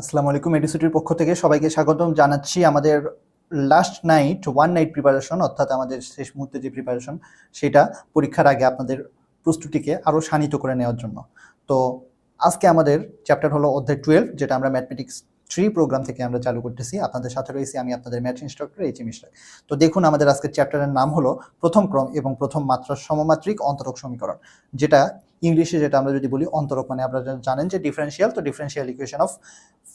আসসালামু আলাইকুম এডিসিটির পক্ষ থেকে সবাইকে স্বাগতম জানাচ্ছি আমাদের last night one night preparation অর্থাৎ আমাদের শেষ মুহূর্তে যে প্রিপারেশন সেটা পরীক্ষার আগে আপনাদের প্রস্তুতিকে আরও শানিত করে নেওয়ার জন্য। তো আজকে আমাদের চ্যাপ্টার হলো অধ্যায় টুয়েলভ যেটা আমরা ম্যাথমেটিক্স থ্রি প্রোগ্রাম থেকে আমরা চালু করতেছি। আপনাদের সাথে রয়েছি আমি আপনাদের ম্যাথ ইনস্ট্রাক্টর এইচ মিশ্রা তো দেখুন, আমাদের আজকের চ্যাপ্টারের নাম হলো প্রথম ক্রম এবং প্রথম মাত্রার সমমাত্রিক অন্তরক সমীকরণ, যেটা ইংলিশে যেটা আমরা যদি বলি অন্তরক মানে আপনারা জানেন যে ডিফারেন্সিয়াল তো differential equation of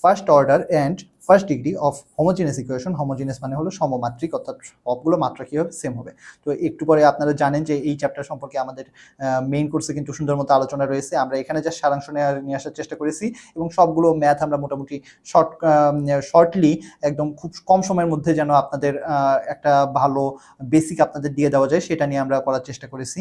first order and first degree of homogeneous equation homogeneous মানে হলো সমমাত্রিক, অর্থাৎ সবগুলো মাত্রা কী হবে সেম হবে? তো একটু পরে আপনারা জানেন যে এই চ্যাপ্টার সম্পর্কে আমাদের মেইন কোর্সে কিন্তু সুন্দর মতো আলোচনা রয়েছে। আমরা এখানে যা সারাংশ নিয়ে আসার চেষ্টা করেছি এবং সবগুলো ম্যাথ আমরা মোটামুটি শর্ট শর্টলি একদম খুব কম সময়ের মধ্যে যেন আপনাদের একটা ভালো বেসিক আপনাদের দিয়ে দেওয়া যায়, সেটা নিয়ে আমরা করার চেষ্টা করেছি।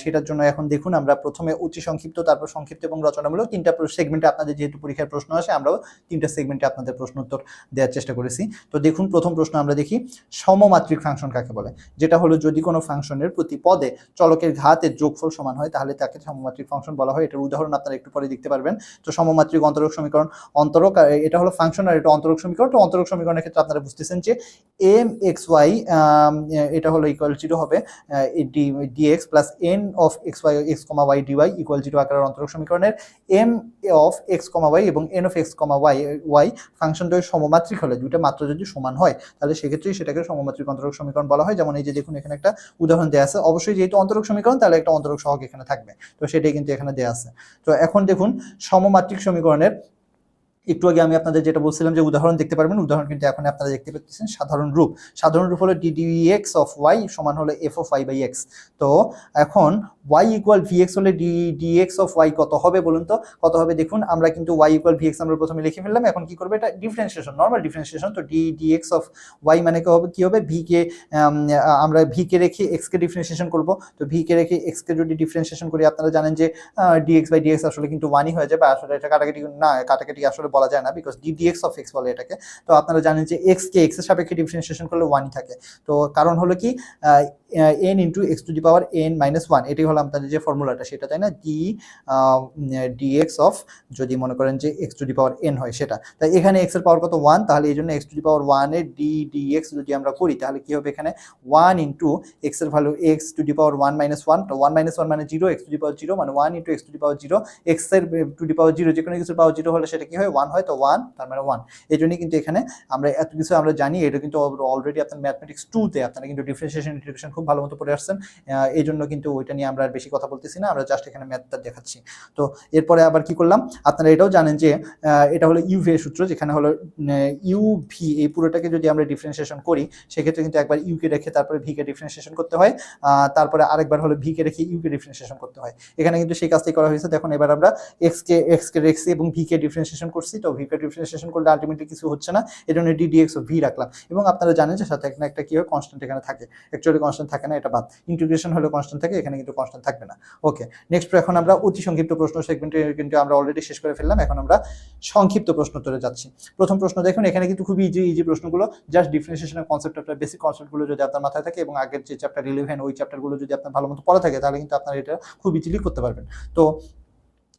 সেটার জন্য এখন দেখুন, আমরা প্রথমে অতি সংক্ষিপ্ত, তারপর সংক্ষিপ্ত এবং রচনামূলক তিনটা সেগমেন্টে আপনাদের যেহেতু পরীক্ষার প্রশ্ন আসে, আমরাও তিনটা সেগমেন্টে আপনাদের প্রশ্ন উত্তর দেওয়ার চেষ্টা করেছি। তো দেখুন, প্রথম প্রশ্ন আমরা দেখি, সমমাত্রিক ফাংশন কাকে বলে? যেটা হলো যদি কোনো ফাংশনের প্রতি পদে চলকের ঘাতের যোগফল সমান হয়, তাহলে তাকে সমমাত্রিক ফাংশন বলা হয়। এটার উদাহরণ আপনারা একটু পরে দেখতে পারবেন। তো সমমাত্রিক অন্তরক সমীকরণ, অন্তরক এটা হলো ফাংশন আর এটা অন্তরক সমীকরণ। তো অন্তরক সমীকরণের ক্ষেত্রে আপনারা বুঝতেছেন যে এম এক্স ওয়াই এটা হলো ইকুয়াল জিরো হবে d dx plus N of x y x comma y dy equal zero আকারের অন্তরক সমীকরণের। M of x comma y এবং N of x comma y y ফাংশনদ্বয় সমমাত্রিক হলে, দুইটা মাত্রা যদি সমান হয়, তাহলে সেক্ষেত্রেই সেটাকে সমমাত্রিক অন্তরক সমীকরণ বলা হয়। যেমন এই যে দেখুন এখানে একটা উদাহরণ দেওয়া আছে, অবশ্যই যেহেতু অন্তরক সমীকরণ, তাহলে একটা অন্তরক সহগ এখানে থাকবে। তো সেটাই কিন্তু এখানে দেওয়া আছে। তো এখন দেখুন সমমাত্রিক সমীকরণের, একটু আগে আমি আপনাদের যেটা বলছিলাম যে উদাহরণ দেখতে পারবেন, উদাহরণ কিন্তু এখন আপনারা দেখতে পাচ্ছেন, সাধারণ রূপ। সাধারণ রূপ হলো ডি এক্স অফ ওয়াই সমান হলো f of y by x তো এখন ওয়াই ইকুয়াল ভি এক্স হলে d d x of y কত হবে বলুন তো? কত হবে? দেখুন, আমরা কিন্তু ওয়াই ইকুয়াল ভি এক্স আমরা প্রথমে লিখে ফেললাম, এখন কি করবে? এটা ডিফারেন্সিয়েশন নর্মাল ডিফারেন্সিয়েশন তো d d x of y মানে কি হবে? কি হবে? ভি কে আমরা ভি কে রেখে এক্স কে ডিফারেন্সিয়েশন করব। তো ভি কে রেখে এক্স কে যদি ডিফারেন্সিয়েশন করি, আপনারা জানেন যে ডিএক্স বাই ডিএক্স আসলে কিন্তু ওয়ানই হয়ে যাবে। আসলে এটা কাটাকাটি, না, কাটাকাটি আসলে বলা যায় না because d dx of x বলে এটাকে। তো আপনারা জানেন যে এক্স কে এক্সের সাপেক্ষে ডিফারেন্সিয়েশন করলে ওয়ানই থাকে। তো কারণ হলো কি n into x to the power n minus one এটাই হলো আপনাদের যে ফর্মুলাটা, সেটা তাই না? ডি ডিএক্স অফ যদি মনে করেন যে x to the power n হয় সেটা। তাই এখানে এক্সের পাওয়ার কত? ওয়ান তাহলে এই জন্য এক্স টু দি পাওয়ার ওয়ানের ডি ডিএক্স যদি আমরা করি, তাহলে কি হবে এখানে? ওয়ান ইন্টু এক্সের value x to the power one minus one তো ওয়ান মাইনাস ওয়ান মানে zero x to the power zero মানে one into x to the power zero এক্সের টু দি পাওয়ার জিরো যে কোনো কিছুর পাওয়ার জিরো হলে সেটা কি হয়? ওয়ান হয়, তো ওয়ান তার মানে ওয়ান এই জন্যই কিন্তু এখানে আমরা এত কিছু আমরা জানি, এটা কিন্তু অলরেডি আপনার ম্যাথমেটিক্স টুতে আপনারা কিন্তু ডিফারেন্সিয়েশন ইন্টিগ্রেশন খুব ভালো মতো পড়ে আসছেন। এই জন্য কিন্তু ওইটা নিয়ে আমরা আর বেশি কথা বলতেছি না, আমরা জাস্ট এখানে ম্যাথটা দেখাচ্ছি। তো এরপরে আবার কি করলাম? আপনারা এটাও জানেন যে এটা হলো ইউভি সূত্র, যেখানে হলো ইউ ভি এই পুরোটাকে যদি আমরা ডিফারেন্সিয়েশন করি, সেক্ষেত্রে কিন্তু একবার ইউকে রেখে তারপরে ভি কে ডিফারেন্সিয়েশন করতে হয় তারপরে আরেকবার হলো ভি কে রেখে ইউকে ডিফারেন্সিয়েশন করতে হয়। এখানে কিন্তু সেই কাজটাই করা হয়েছে। দেখুন, এবার আমরা এক্স কে এক্স কে রেখছি এবং ভি কে ডিফারেন্সিয়েশন করছি। তো ভি কে ডিফারেন্সিয়েশন করলে আলটিমেটলি কিছু হচ্ছে না। এই জন্য ডি ডিএক্স ভি রাখলাম। এবং আপনারা জানেন যে সাথে এখানে একটা কি হয়? কনস্ট্যান্ট এখানে থাকে। অ্যাকচুয়ালি কনস্ট্যান্ট থাকে না, এটা বাদ। ইন্টিগ্রেশন হলে কনস্ট্যান্ট থাকে, এখানে কিন্তু কনস্ট্যান্ট থাকবে না। ওকে নেক্সট এখন আমরা অতি সংক্ষিপ্ত প্রশ্ন সেগমেন্টে কিন্তু আমরা অলরেডি শেষ করে ফেললাম, এখন আমরা সংক্ষিপ্ত প্রশ্ন তুলে যাচ্ছি। প্রথম প্রশ্ন দেখুন, এখানে কিন্তু খুবই ইজি ইজি প্রশ্নগুলো। জাস্ট ডিফারেন্সিয়েশনের কনসেপ্ট আপনার বেসিক কনসেপ্টগুলো যদি আপনার মাথায় থাকে এবং আগের যে চ্যাপ্টার ইলেভেন ওই চ্যাপ্টারগুলো যদি আপনার ভালো মতো পড়া থাকে, তাহলে কিন্তু আপনার এটা খুব ইজিলি করতে পারবেন। তো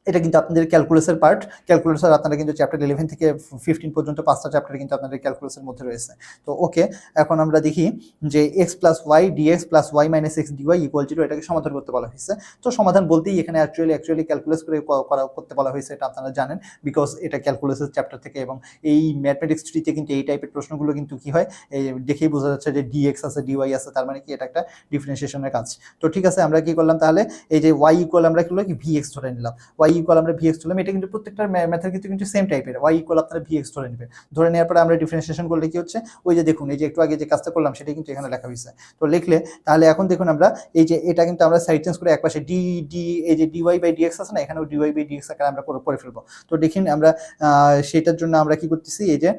এটা কিন্তু আপনাদের ক্যালকুলাসের পার্ট ক্যালকুলাসের আপনারা কিন্তু চ্যাপ্টার ইলেভেন থেকে ফিফটিন পর্যন্ত পাঁচটা চ্যাপ্টার কিন্তু আপনাদের ক্যালকুলাসের মধ্যে রয়েছে। তো ওকে এখন আমরা দেখি যে x plus y dx plus y minus x dy equal zero এটাকে সমাধান করতে বলা হয়েছে। তো সমাধান বলতেই এখানে অ্যাকচুয়ালি অ্যাকচুয়ালি ক্যালকুলাস করে করা, করতে বলা হয়েছে এটা আপনারা জানেন। বিকজ এটা ক্যালকুলাসের চ্যাপ্টার থেকে এবং এই ম্যাথমেটিক্স থ্রিতে কিন্তু এই টাইপের প্রশ্নগুলো কিন্তু কি হয়? এই দেখেই বোঝা যাচ্ছে যে ডিএক্স আছে ডিওয়াই আছে, তার মানে কি এটা একটা ডিফারেন্সিয়েশনের কাজ। তো ঠিক আছে, আমরা কি করলাম তাহলে? এই যে ওয়াই ইকুয়াল আমরা কি কি ভি এক্স ধরে নিলাম। ওয়াই ইকুয়াল আমরা ভি এক্স ধরলাম এটা কিন্তু প্রত্যেকটা ম্যাথের ক্ষেত্রে কিন্তু সেম টাইপের ওয়াই ইকুয়াল আপনারা ভি এক্স ধরে নেবেন। ধরে নেওয়ার পরে আমরা ডিফারেন্সিয়েশন করলে কি হচ্ছে? ওই যে দেখুন, এই যে একটু আগে যে কাজটা করলাম, সেটা কিন্তু এখানে লেখা হয়েছে। তো লিখলে, তাহলে এখন দেখুন আমরা, এই যে এটা কিন্তু আমরা সাইড চেঞ্জ করে একপাশে ডি ডি এই যে ডিওয়াই বাই ডিএক্স আছে না, এখানেও ডিওয়াই বাই ডিএক্স আকারে আমরা করে ফেলব। তো দেখুন, আমরা সেটার জন্য আমরা কি করতেছি? এই যে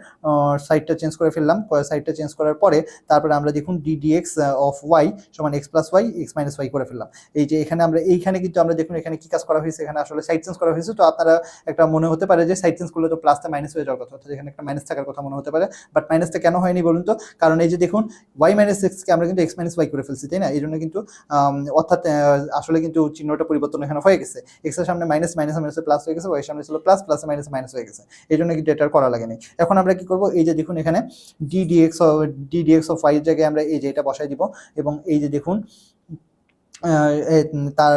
সাইডটা চেঞ্জ করে ফেললাম। সাইডটা চেঞ্জ করার পরে, তারপরে আমরা দেখুন ডি ডিএক্স অফ ওয়াই সমান x plus y x minus y করে ফেললাম। এই যে এখানে আমরা, এইখানে কিন্তু আমরা দেখুন এখানে কি কাজ করা হয়েছে? এখানে আসলে সাইড চেঞ্জ করা হয়েছে, তো আপনারা একটা মনে হতে পারে যে সাইড চেঞ্জ করলে তো প্লাসটা মাইনাস হয়ে যাওয়ার কথা। অর্থাৎ এখানে একটা মাইনাস থাকার কথা মনে হতে পারে বাট মাইনাসটা কেন হয়নি বলুন তো? কারণ এই যে দেখুন ওয়াই মাইনাস এক্সকে আমরা কিন্তু এক্স মাইনাস ওয়াই করে ফেলছি, তাই না? এই জন্য কিন্তু অর্থাৎ আসলে কিন্তু চিহ্নটা পরিবর্তন এখানে হয়ে গেছে। এক্সের সামনে মাইনাস মাইনাস মাইনাস প্লাস হয়ে গেছে ওয়াই সামনে ছিল প্লাস প্লাস মাইনাস মাইনাস হয়ে গেছে। এই জন্য কিন্তু এটা করা লাগেনি। এখন আমরা কি করব? এই যে দেখুন এখানে d dx d dx of y জায়গায় আমরা এই যে এটা বসাই দিব, এবং এই যে দেখুন তার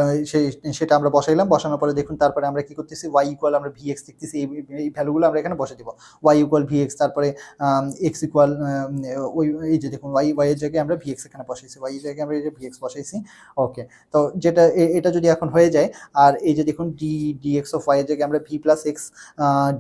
সেটা আমরা বসাইলাম, বসানোর পরে দেখুন, তারপরে আমরা কি করতেছি? ওয়াই ইকুয়াল আমরা ভি এক্স দেখতেছি, এই ভ্যালুগুলো আমরা এখানে বসে দিব। ওয়াই ইকুয়াল ভি এক্স তারপরে এক্স ইকুয়াল ওই, এই যে দেখুন ওয়াই ওয়াই এর জায়গায় আমরা ভি এক্স এখানে বসাইছি ওয়াই জায়গায় আমরা এই যে ভি এক্স বসাইছি ওকে তো যেটা এটা যদি এখন হয়ে যায়, আর এই যে দেখুন d d x of y এর জায়গায় আমরা v plus x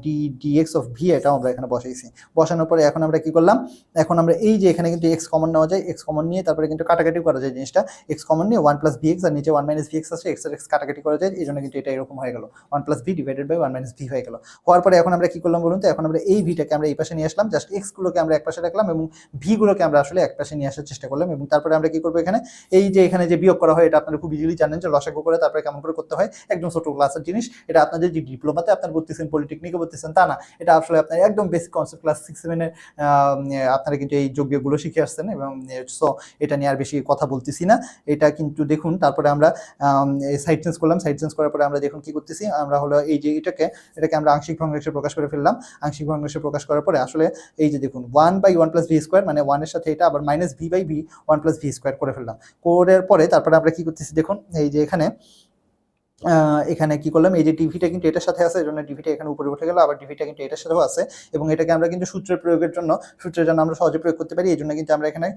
d d x of v এটাও আমরা এখানে বসাইছি। বসানোর পরে এখন আমরা কি করলাম? এখন আমরা এই যে এখানে কিন্তু এক্স কমন নেওয়া যায় এক্স কমন নিয়ে তারপরে কিন্তু কাটাকাটি করা যায় জিনিসটা এক্স কমন নিয়ে ওয়ান প্লাস ভি এক্স আর নিচে ওয়ান মাইনাস ভি এক্স আছে এক্স এক্স কাটাকাটি করা যায় এই জন্য কিন্তু এটা এরকম হয়ে গেল। One plus v divided by one minus v হয়ে গেল। হওয়ার পরে এখন আমরা কি করলাম বলুন তো, এখন আমরা এই ভিটাকে আমরা এই পাশে নিয়ে আসলাম জাস্ট এক্স গুলোকে আমরা এক পাশে রাখলাম এবং ভি গুলোকে আমরা আসলে এক পাশে নিয়ে আসার চেষ্টা করলাম এবং তারপরে আমরা কি করব এখানে? এই যে এখানে যে বিয়োগ করা হয়, এটা আপনারা খুব ইজিলি জানেন যে লসাগু করে তারপরে কেমন করে করতে হয়, একদম ছোট ক্লাসের জিনিস। এটা আপনাদের যে ডিপ্লোমাতে আপনার বলতেছেন পলিটেকনিকে বলতেছেন, তা না। এটা আসলে আপনার একদম বেসিক কনসেপ্ট ক্লাস সিক্স সেভেনের আপনারা কিন্তু এই যোগ্যগুলো শিখে আসছেন এবং সো এটা নিয়ে আর বেশি কথা বলতেছি না। এটা কিন্তু দেখুন তারপরে আমরা সাইড চেঞ্জ করলাম সাইড চেঞ্জ করার পরে আমরা দেখুন কি করতেছি, আমরা হলো এই যে এটাকে এটাকে আমরা আংশিক ভগ্নাংশে প্রকাশ করে ফেললাম। আংশিক ভগ্নাংশে প্রকাশ করার পরে আসলে এই যে দেখুন one by one plus v square মানে ওয়ানের সাথে এটা আবার minus v by v one plus v square করে ফেললাম। করার পরে তারপরে আমরা কি করতেছি দেখুন, এই যে এখানে এখানে কি করলাম? এই যে ডিভিটা কিন্তু এটার সাথে আছে, এই জন্য ডিভিটা এখানে উপরে উঠে গেল, আবার ডিভিটা কিন্তু এটার সাথেও আছে এবং এটাকে আমরা কিন্তু সূত্রের প্রয়োগের জন্য, সূত্রের জন্য আমরা সহজে প্রয়োগ করতে পারি, এই জন্য কিন্তু আমরা এখানে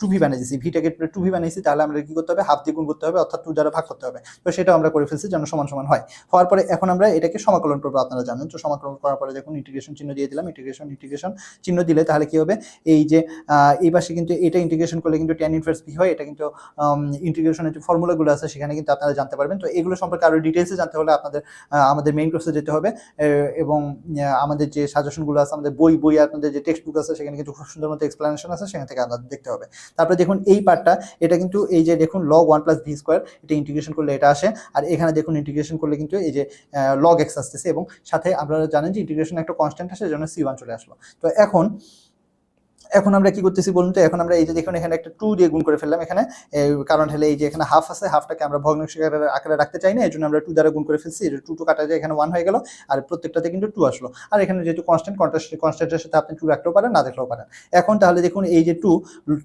টু ভি বানিয়েছি। ভিটাকে টু ভি বানিয়েছি, তাহলে আমরা কি করতে হবে? হাফ দ্বিগুণ করতে হবে, অর্থাৎ টু দ্বারা ভাগ করতে হবে। তো সেটাও আমরা করে ফেলছি যেন সমান সমান হয়। হওয়ার পরে এখন আমরা এটাকে সমাকলন করব, আপনারা জানেন। তো সমাকলন করার পরে দেখুন ইন্টিগ্রেশন চিহ্ন দিয়ে দিলাম ইন্টিগ্রেশন ইন্টিগ্রেশন চিহ্ন দিলে তাহলে কি হবে? এই যে এই পাশে কিন্তু এটা ইন্টিগ্রেশন করলে কিন্তু টেন ইনভার্স ভি হয়, এটা কিন্তু ইন্টিগ্রেশনের যে ফর্মুলাগুলো আছে, সেখানে কিন্তু আপনারা জানতে পারবেন। তো এগুলো সম্পর্কে আরও ডিটেলসে জানতে হলে আপনাদের আমাদের মেইন কোর্সে যেতে হবে। এবং আমাদের যে সাজেশনগুলো আছে, আমাদের বই বই, আপনাদের যে টেক্সট বুক আছে, সেখানে কিন্তু খুব সুন্দর মতো এক্সপ্লেনেশন আছে, সেখান থেকে আপনাদের দেখতে হবে। তারপরে দেখুন এই পার্টটা এটা কিন্তু এই যে দেখুন log one plus v square এটা ইন্টিগ্রেশন করলে এটা আসে। আর এখানে দেখুন ইন্টিগ্রেশন করলে কিন্তু এই যে লগ এক্স আসতেছে এবং সাথে আপনারা জানেন যে ইন্টিগ্রেশন একটা কনস্ট্যান্ট আসে জন্য সি ওয়ান চলে আসলো। তো এখন এখন আমরা কি করতেছি বলুন তো? এখন আমরা এই যে দেখুন এখানে একটা টু দিয়ে গুণ করে ফেললাম এখানে কারণ হলে এই যে এখানে হাফ আছে হাফটাকে আমরা ভগ্নাংশ আকারে- রাখতে চাই না, এই জন্য আমরা টু দ্বারা গুণ করে ফেলছি টু টু কাটা যায়, এখানে ওয়ান হয়ে গেল, আর প্রত্যেকটাতে কিন্তু টু আসলো। আর এখানে যেহেতু কনস্ট্যান্ট কনস্ট্যান্টের সাথে আপনি টু রাখতেও পারেন, না দেখলেও পারেন। এখন তাহলে দেখুন এই যে টু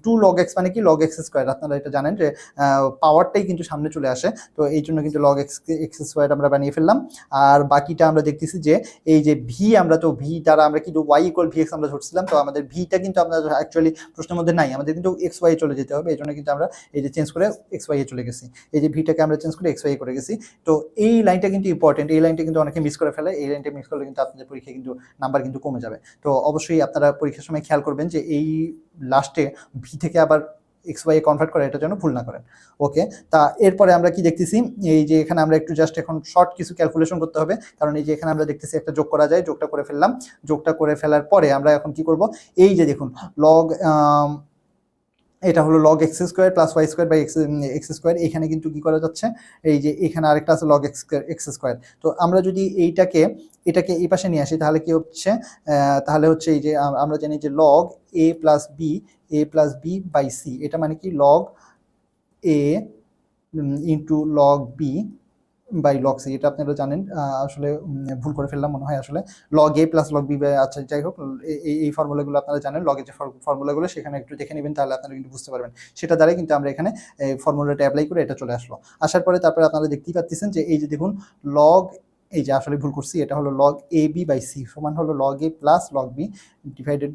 টু লগ এক্স মানে কি? লগ এক্স স্কোয়ার আপনারা এটা জানেন যে পাওয়ারটাই কিন্তু সামনে চলে আসে, তো এই জন্য কিন্তু লগ এক্স এক্স স্কোয়ার আমরা বানিয়ে ফেললাম। আর বাকিটা আমরা দেখতেছি যে, এই যে ভি আমরা তো ভি দ্বারা আমরা কিন্তু ওয়াই ইকুয়াল ভি এক্স আমরা ধরছিলাম, তো আমাদের ভিটা কিন্তু আমরা অ্যাকচুয়ালি প্রশ্নের মধ্যে নাই। আমাদের কিন্তু এক্স ওয়াই চলে যেতে হবে এই জন্য কিন্তু আমরা এই যে চেঞ্জ করে এক্স ওয়াই চলে গেছি। এই যে ভিটাকে আমরা চেঞ্জ করে এক্স ওয়াই করে গেছি। তো এই লাইনটা কিন্তু ইম্পর্টেন্ট এই লাইনটা কিন্তু অনেকে মিস করে ফেলে, এই লাইনটা মিস করলে কিন্তু আপনাদের পরীক্ষা কিন্তু নাম্বার কিন্তু কমে যাবে। তো অবশ্যই আপনারা পরীক্ষার সময় খেয়াল করবেন যে এই লাস্টে ভি থেকে আবার এক্স ওয়াই কনভার্ট করে এটা যেন ভুল না করেন। ওকে তা এরপরে আমরা কি দেখতেছি? এই যে এখানে আমরা একটু জাস্ট এখন শর্ট কিছু ক্যালকুলেশন করতে হবে। কারণ এই যে এখানে আমরা দেখতেছি একটা যোগ করা যায়, যোগটা করে ফেললাম। যোগটা করে ফেলার পরে আমরা এখন কি করব? এই যে দেখুন লগ এটা হলো log x square plus y square by x square এখানে কিন্তু কি করা যাচ্ছে? এই যে এখানে আরেকটা আছে লগ এক্স এক্স স্কোয়ার তো আমরা যদি এইটাকে, এটাকে এই পাশে নিয়ে আসি, তাহলে কি হচ্ছে? তাহলে হচ্ছে এই যে, আমরা জানি যে log a plus b a plus b by c এটা মানে কি? Log a into log b by log c এটা আপনারা জানেন আসলে ভুল করে ফেললাম মনে হয় আসলে। Log a plus log b আচ্ছা যাই হোক এই ফর্মুলাগুলো আপনারা জানেন। লগের যে ফর্মুলাগুলো সেখানে একটু দেখে নেবেন, তাহলে আপনারা কিন্তু বুঝতে পারবেন। সেটা দ্বারাই কিন্তু আমরা এখানে ফর্মুলাটা অ্যাপ্লাই করে এটা চলে আসলো। আসার পরে তারপরে আপনারা দেখতেই পাচ্ছেন যে, এই যে দেখুন লগ এই যে আসলে ভুল করছি, এটা হলো log a b by c সমান হলো log a plus log b divided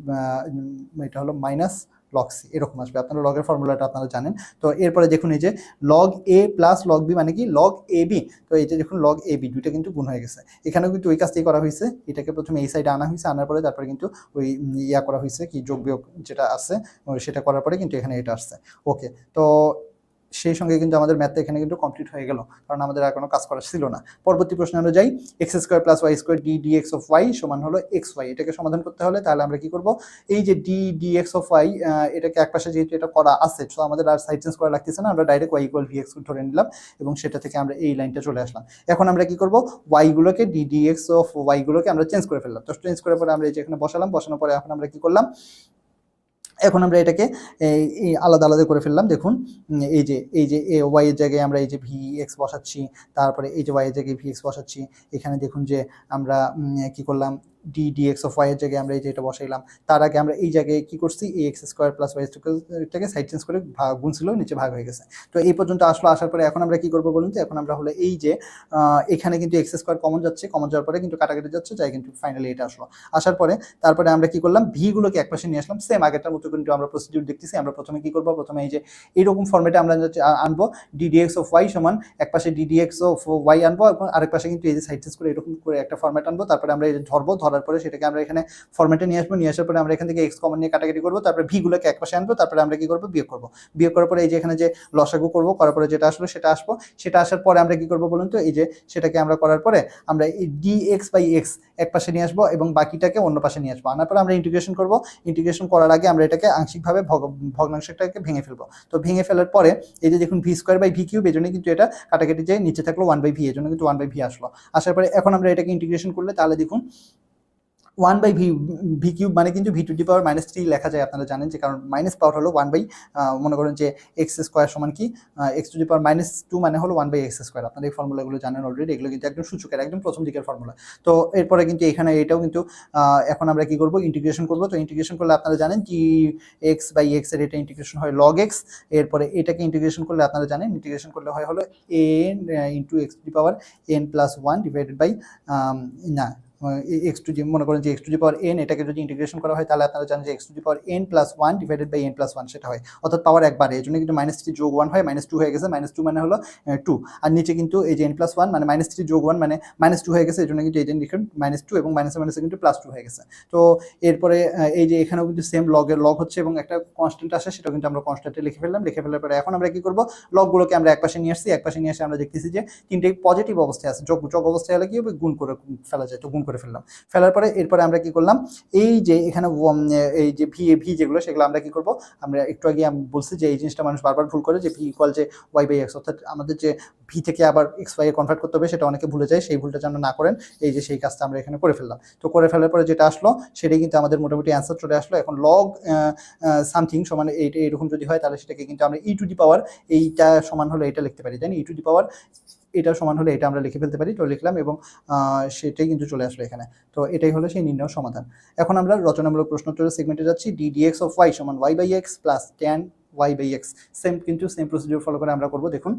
এটা হলো মাইনাস লগ সি এরকম আসবে। আপনারা লগের ফর্মুলাটা আপনারা জানেন। তো এরপরে দেখুন এই যে log a plus log b মানে কি? লগ এ বি তো এই যে দেখুন লগ এ বি দুইটা কিন্তু গুণ হয়ে গেছে। এখানেও কিন্তু ওই কাজটাই করা হয়েছে। এটাকে প্রথমে এই সাইডে আনা হয়েছে, আনার পরে তারপরে কিন্তু ওই ইয়া করা হয়েছে কি যোগ বিয়োগ যেটা আছে, সেটা করার পরে কিন্তু এখানে এটা আসছে। ওকে তো সেই সঙ্গে কিন্তু আমাদের ম্যাথটা এখানে কিন্তু কমপ্লিট হয়ে গেল, কারণ আমাদের আর কোনো কাজ করা ছিল না। পরবর্তী প্রশ্নে আমরা যাই x square plus y square d d x of y সমান হলো এক্স ওয়াই এটাকে সমাধান করতে হলে তাহলে আমরা কি করব? এই যে d d x of y এটাকে একপাশে যেহেতু এটা করা আছে তো আমাদের আর সাইড চেঞ্জ করা লাগতেছে না, আমরা direct y equal v x ধরে নিলাম এবং সেটা থেকে আমরা এই লাইনটা চলে আসলাম। এখন আমরা কি করব? ওয়াইগুলোকে ডি ডি এক্স অফ ওয়াইগুলোকে আমরা চেঞ্জ করে ফেললাম। তো চেঞ্জ করে পরে আমরা এই যে এখানে বসালাম, বসানোর পরে এখন আমরা কি করলাম? এখন আমরা এটাকে আলাদা আলাদা করে ফেললাম। দেখুন এই যে এই যে, এ ওয়াই এর জায়গায় আমরা এই যে ভি এক্স বসাচ্ছি, তারপরে এই যে ওয়াই এর জায়গায় ভি এক্স বসাচ্ছি, এখানে দেখুন যে আমরা কি করলাম? D d x of y এর জায়গায় আমরা এই যে এটা বসাইলাম। তার আগে আমরা এই জায়গায় কি করছি? এ এক্স স্কোয়ার প্লাস ওয়াই স্কোয়ারটাকে সাইড চেঞ্জ করে ভাগ গুণ ছিল, নিচে ভাগ হয়ে গেছে। তো এই পর্যন্ত আসলো, আসার পরে এখন আমরা কি করব বলুন তো? এখন আমরা হলো এই যে এখানে কিন্তু এক্স স্কোয়ার কমন যাচ্ছে কমন যাওয়ার পরে কিন্তু কাটাকাটি যাচ্ছে, যাই কিন্তু ফাইনালি এটা আসলো। আসার পরে, তারপরে আমরা কি করলাম? ভিগুলোকে এক পাশে নিয়ে আসলাম সেম আগেরটার কিন্তু আমরা প্রসিডিউর দেখতেছি, আমরা প্রথমে কি করব? প্রথমে এই যে এইরকম ফর্মেটে আমরা আনব ডিডিএক্স অফ ওয়াই সমান এক পাশে ডিডিএক্স অফ ওয়াই আনব এবং আরেক পাশে কিন্তু এই যে সাইড করে এরকম করে একটা ফর্মেট আনব, তারপরে আমরা এই ধরবো, ধরার পরে সেটাকে আমরা এখানে ফর্মেটে নিয়ে আসব, নিয়ে আসার পরে আমরা এখান থেকে এক্স কমন নিয়ে কাটাকাটি করব, তারপরে ভিগুলোকে এক পাশে আনব, তারপরে আমরা কি করব? বিয়োগ করব। বিয়োগ করার পরে এই যে এখানে যে লসাগু করব, করার পরে যেটা আসলো সেটা আসব। সেটা আসার পরে আমরা কি করব বলুন তো? এই যে সেটাকে আমরা করার পরে আমরা এই ডি এক্স বাই এক্স এক পাশে নিয়ে আসব এবং বাকিটাকে অন্য পাশে নিয়ে আসব। আনার পর আমরা ইন্টিগ্রেশন করব। ইন্টিগ্রেশন করার আগে আমরা এটাকে আংশিকভাবে ভগ- ভগ্নাংশটাকে ভেঙে ফেলব। তো ভেঙে ফেলার পরে এই যে দেখুন v square by v cube এই জন্য কিন্তু এটা কাটাকাটি যে নিচে থাকল ওয়ান বাই ভি এই জন্য কিন্তু ওয়ান বাই ভি আসলো। আসার পরে এখন আমরা এটাকে ইন্টিগ্রেশন করলে তাহলে দেখুন one by v v cube মানে কিন্তু v to the power minus three লেখা যায় আপনারা জানেন যে, কারণ মাইনাস পাওয়ার হলো ওয়ান বাই মনে করেন যে এক্স স্কোয়ার সমান কি? X to the power minus two মানে হলো ওয়ান বাই এক্স স্কোয়ার আপনারা এই ফর্মুলাগুলো জানেন অলরেডি এগুলো কিন্তু একদম সূচকের, একদম প্রথম দিকের ফর্মুলা। তো এরপরে কিন্তু এখানে এটাও কিন্তু এখন আমরা কি করব? ইন্টিগ্রেশন করব। তো ইন্টিগ্রেশন করলে আপনারা জানেন কি এক্স বাই এক্সের এটা ইন্টিগ্রেশন হয় লগ এক্স এরপরে এটাকে ইন্টিগ্রেশন করলে আপনারা জানেন ইন্টিগ্রেশন করলে হয় হলো n into x to the power n plus one divided by না এক্স টু জি মনে করেন যে x to the power n এটাকে যদি ইন্টিগ্রেশন করা হয়, তাহলে আপনারা জানেন যে x to the power n plus one divided by n plus one সেটা হয়। অর্থাৎ পাওয়ার একবারে, এই জন্য কিন্তু মাইনাস থ্রি যোগ ওয়ান হয় মাইনাস টু হয়ে গেছে মাইনাস টু মানে হলো টু আর নিচে কিন্তু এই যে এন প্লাস ওয়ান মানে মাইনাস থ্রি যোগ ওয়ান মানে মাইনাস টু হয়ে গেছে, এই জন্য কিন্তু এই যে লিখুন মাইনাস টু এবং মাইনাসে মাইনাসে কিন্তু প্লাস টু হয়ে গেছে। তো এরপরে এই যে এখানেও কিন্তু সেম লগের লগ হচ্ছে এবং একটা কনস্ট্যান্ট আসে সেটা কিন্তু আমরা কনস্ট্যান্টে লিখে ফেললাম। লিখে ফেলার পরে এখন আমরা কি করব? লগগুলোকে আমরা একপাশে নিয়ে আসছি, একপাশে নিয়ে এসে আমরা দেখতেছি যে তিনটে পজিটিভ অবস্থায় আছে। যোগ যোগ অবস্থায় হলে কি গুণ করে ফেলা যায়। তো গুণ করে ফেললাম। ফেলার পরে এরপরে আমরা কি করলাম? এই যে এখানে এই যে ভি ভি যেগুলো, সেগুলো আমরা কি করব? আমরা একটু আগে আমি বলছি যে এই জিনিসটা মানুষ বারবার ভুল করে যে ভি ইকুয়াল যে ওয়াই বাই এক্স অর্থাৎ আমাদের যে ভি থেকে আবার এক্স ওয়াই কনভার্ট করতে হবে, সেটা অনেকে ভুলে যায়, সেই ভুলটা যেন না করেন, এই যে সেই কাজটা আমরা এখানে করে ফেললাম। তো করে ফেলার পরে যেটা আসলো, সেটাই কিন্তু আমাদের মোটামুটি অ্যান্সার চলে আসলো। এখন লগ সামথিং সমান এইটা এরকম যদি হয়, তাহলে সেটাকে কিন্তু আমরা ই টু ডি পাওয়ার এইটা সমান হলে এটা লিখতে পারি, তাই ই টু ডি পাওয়ার এটা সমান হলে এটা আমরা লিখে ফেলতে পারি, তো লিখলাম এবং সেটাই কিন্তু চলে আসলো এখানে। তো এটাই হলো সেই নির্ণয় সমাধান। এখন আমরা রচনামূলক প্রশ্নোত্তরের সেগমেন্টে যাচ্ছি। D d x of y সমান y by x plus ten y by x same কিন্তু সেম প্রসিডিউর ফলো করে আমরা করব, দেখুন।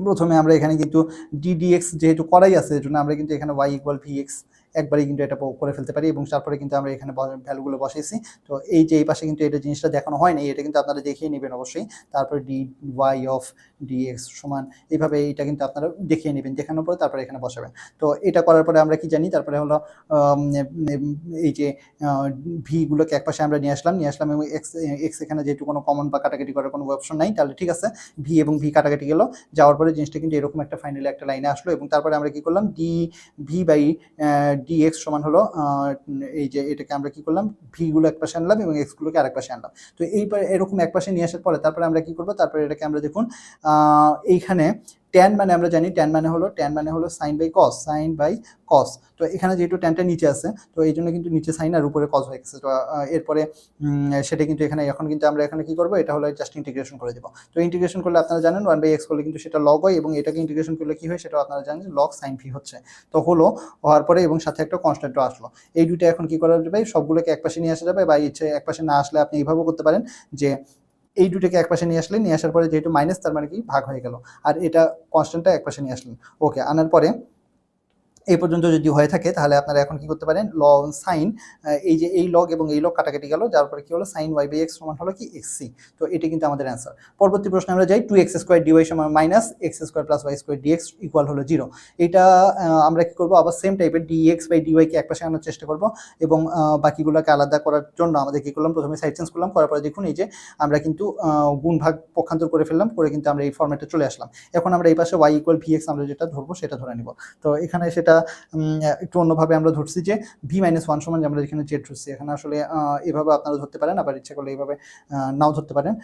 প্রথমে আমরা এখানে কিন্তু ডিডিএক্স যেহেতু করাই আছে জন্য আমরা কিন্তু এখানে ওয়াই ইকুয়াল ভি এক্স একবারই কিন্তু এটা করে ফেলতে পারি এবং তারপরে কিন্তু আমরা এখানে ভ্যালুগুলো বসাইছি। তো এই যে এই পাশে কিন্তু এটা জিনিসটা দেখানো হয় না এটা কিন্তু আপনারা দেখিয়ে নেবেন অবশ্যই। তারপরে ডি ওয়াই অফ ডিএক্স সমান, এইভাবে এটা কিন্তু আপনারা দেখিয়ে নেবেন, দেখানোর পরে তারপরে এখানে বসাবেন। তো এটা করার পরে আমরা কি জানি, তারপরে হলো এই যে ভিগুলোকে এক পাশে আমরা নিয়ে আসলাম নিয়ে আসলাম এবং এক্স এক্স এখানে যেহেতু কোনো কমন বা কাটাকাটি করার কোনো অপশন নাই, তাহলে ঠিক আছে ভি এবং ভি কাটাকাটি গেল, যাওয়ার পরে জিনিসটা কিন্তু এরকম একটা ফাইনালি একটা লাইনে আসলো এবং তারপরে আমরা কি করলাম d v by d x সমান হলো এই যে এটাকে আমরা কি করলাম ভিগুলো এক পাশে আনলাম এবং এক্সগুলোকে আরেক পাশে আনলাম। তো এইবার এরকম এক পাশে নিয়ে আসার পরে তারপরে আমরা কি করব, তারপরে এটাকে আমরা দেখুন এইখানে ট্যান মানে আমরা জানি ট্যান মানে হলো ট্যান মানে হলো sine by cos sine by cos তো এখানে যেহেতু ট্যানটা নিচে আছে, তো এই জন্য কিন্তু নিচে সাইন আর উপরে কস হয়ে গেছে। তো এরপরে সেটা কিন্তু এখানে, এখন কিন্তু আমরা এখানে কি করব? এটা হলো জাস্ট ইন্টিগ্রেশন করে দেবো। তো ইন্টিগ্রেশন করলে আপনারা জানেন ওয়ান বাই এক্স করলে কিন্তু সেটা লগ হয় এবং এটাকে ইন্টিগ্রেশন করলে কি হয়? সেটা আপনারা জানেন লগ সাইন ভি হচ্ছে। তো হলো, হওয়ার পরে এবং সাথে একটা কনস্ট্যান্টও আসলো। এই দুইটা এখন কি করা যাবে? সবগুলোকে একপাশে নিয়ে আসা যাবে বা ইচ্ছে একপাশে না আসলে আপনি এইভাবেও করতে পারেন যে এই দুটোকে একপাশে নিয়ে আসলেন, নিয়ে আসার পরে যেহেতু মাইনাস তার মানে কি? ভাগ হয়ে গেল। আর এটা কনস্ট্যান্টটা এক পাশে নিয়ে আসলেন। ওকে আনার পরে এই পর্যন্ত যদি হয়ে থাকে, তাহলে আপনারা এখন কি করতে পারেন? লগ সাইন এই যে এই লগ এবং এই লগ কাটাকাটি গেল, যার পরে কি হলো? সাইন ওয়াই বাই এক্স সমান হলো কি? এক্স সি তো এটি কিন্তু আমাদের অ্যান্সার পরবর্তী প্রশ্নে আমরা যাই two x square d y সমান minus x square plus y square d x equal হলো জিরো এটা আমরা কি করব? আবার সেম টাইপের ডিএক্স বাই ডিওয়াইকে এক পাশে আনার চেষ্টা করব এবং বাকিগুলোকে আলাদা করার জন্য আমাদের কি করলাম? প্রথমে সাইড চেঞ্জ করলাম, করার পরে দেখুন এই যে আমরা কিন্তু গুণ ভাগ পক্ষান্তর করে ফেললাম, করে কিন্তু আমরা এই ফর্মেটে চলে আসলাম। এখন আমরা এই পাশে ওয়াই ইকুয়াল ভি এক্স আমরা যেটা ধরবো সেটা ধরে নিব। তো এখানে সেটা একটু অন্যভাবে আমরা ধরছি যে ভি মাইনাস ওয়ান সমান যে আমরা এখানে জেড ধরছি, এখানে আসলে এভাবে আপনারা ধরতে পারেন, আবার ইচ্ছা করলে এইভাবে নাও ধরতে পারেন।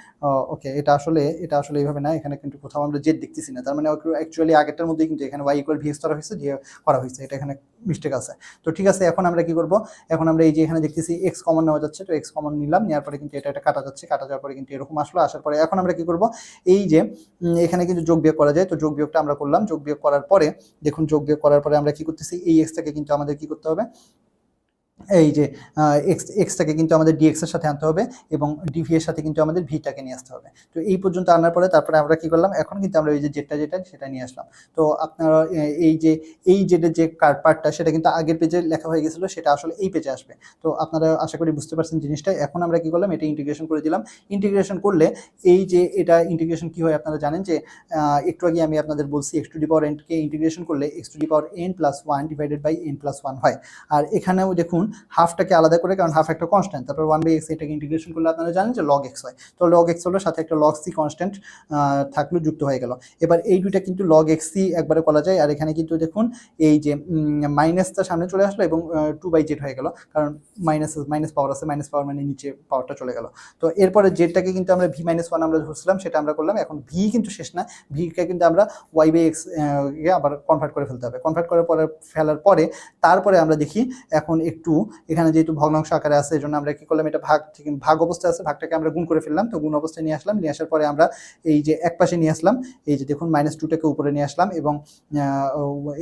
ওকে এটা আসলে এটা আসলে এইভাবে না, এখানে কিন্তু কোথাও আমরা জেড দেখতেছি না। তার মানে অ্যাকচুয়ালি আগেরটার মধ্যেই কিন্তু এখানে ওয়াই ইকুয়াল ভি এক্স ধরা হয়েছে দিয়ে করা হয়েছে। এটা এখানে মিস্টেক আছে। তো ঠিক আছে, এখন আমরা কি করব? এখন আমরা এই যে এখানে দেখতেছি এক্স কমন নেওয়া যাচ্ছে, তো এক্স কমন নিলাম, নেওয়ার পরে কিন্তু এটা এটা কাটা যাচ্ছে, কাটা যাওয়ার পরে কিন্তু এরকম আসলো, আসার পরে এখন আমরা কি করব? এই যে এখানে কিন্তু যোগ বিয়োগ করা যায়, তো যোগ বিয়োগটা আমরা করলাম। যোগ বিয়োগ করার পরে, দেখুন, যোগ বিয়োগ করার পরে আমরা কি করতেছি এই এক্সটাকে কিন্তু আমাদের কি করতে হবে? এই যে এক্স এক্সটাকে কিন্তু আমাদের ডিএক্স এর সাথে আনতে হবে এবং ডিভি এর সাথে কিন্তু আমাদের ভিটাকে নিয়ে আসতে হবে। তো এই পর্যন্ত আনার পরে তারপরে আমরা কি করলাম? এখন কিন্তু আমরা এই যে জেটটা যেটা, সেটা নিয়ে আসলাম। তো আপনারা এই যে, এই জেটের যে পার্টটা সেটা কিন্তু আগের পেজে লেখা হয়ে গেছিল, সেটা আসলে এই পেজে আসবে। তো আপনারা আশা করি বুঝতে পারছেন জিনিসটা। এখন আমরা কি করলাম? এটা ইন্টিগ্রেশন করে দিলাম। ইন্টিগ্রেশন করলে এই যে, এটা ইন্টিগ্রেশন কি হয় আপনারা জানেন যে একটু আগে আমি আপনাদের বলছি এক্স টু ডি পাওয়ার এনকে ইন্টিগ্রেশন করলে x to the power n plus one divided by n plus one হয়। আর এখানেও দেখুন হাফটাকে আলাদা করে, কারণ হাফ একটা কনস্ট্যান্ট তারপর ওয়ান বাই এক্স এটাকে ইন্টিগ্রেশন করলে আপনারা জানেন যে লগ এক্স হয়। তো লগ এক্স হলো সাথে একটা লগ সি কনস্ট্যান্ট থাকলেও যুক্ত হয়ে গেল। এবার এই দুইটা কিন্তু লগ এক্স সি একবারে করা যায়, আর এখানে কিন্তু দেখুন এই যে মাইনাসটা সামনে চলে আসলো এবং টু বাই জেড হয়ে গেল। কারণ মাইনাস মাইনাস পাওয়ার আছে মাইনাস পাওয়ার মানে নিচে পাওয়ারটা চলে গেল। তো এরপরে জেডটাকে কিন্তু আমরা ভি মাইনাস ওয়ান আমরা ধরছিলাম, সেটা আমরা করলাম। এখন ভি কিন্তু শেষ না। ভিকে কিন্তু আমরা ওয়াই বাই এক্স আবার কনভার্ট করে ফেলতে হবে। কনভার্ট করার পরে, ফেলার পরে, তারপরে আমরা দেখি এখন একটু এখানে যেহেতু ভগ্নাংশ আকারে আছে এই জন্য আমরা কি করলাম, এটা ভাগ ভাগ অবস্থায় আছে, ভাগটাকে আমরা গুণ করে ফেললাম। তো গুণ অবস্থায় নিয়ে আসলাম, নিয়ে আসার পরে আমরা এই যে এক পাশে নিয়ে আসলাম, এই যে দেখুন মাইনাস টুটাকে উপরে নিয়ে আসলাম এবং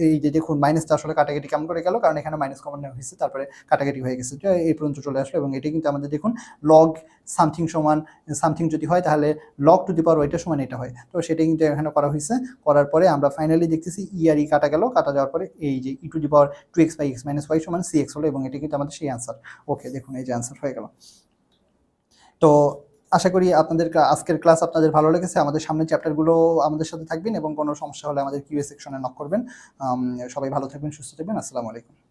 এই যে দেখুন মাইনাসটা আসলে কাটাকাটি কেমন করে গেল, কারণ এখানে মাইনাস কমন হয়েছে, তারপরে কাটাকাটি হয়ে গেছে। এই পর্যন্ত চলে আসলো এবং এটি কিন্তু আমাদের দেখুন লগ সামথিং সমান সামথিং যদি হয় তাহলে লগ টু দি পাওয়ার ওইটা সমান এটা হয়। তো সেটা কিন্তু এখানে করা হয়েছে, করার পরে আমরা ফাইনালি দেখতেছি ই আর ই কাটা গেল, কাটা যাওয়ার পরে এই যে e to the power two x by x minus y সমান সি এক্স হলো এবং এটি কিন্তু আমাদের সেই অ্যান্সার ওকে দেখুন, এই যে অ্যান্সার হয়ে গেল। তো আশা করি আপনাদের আজকের ক্লাস আপনাদের ভালো লেগেছে। আমাদের সামনে চ্যাপ্টারগুলো আমাদের সাথে থাকবেন এবং কোনো সমস্যা হলে আমাদের কিউএ সেকশনে নক করবেন। সবাই ভালো থাকবেন, সুস্থ থাকবেন। আসসালামু আলাইকুম।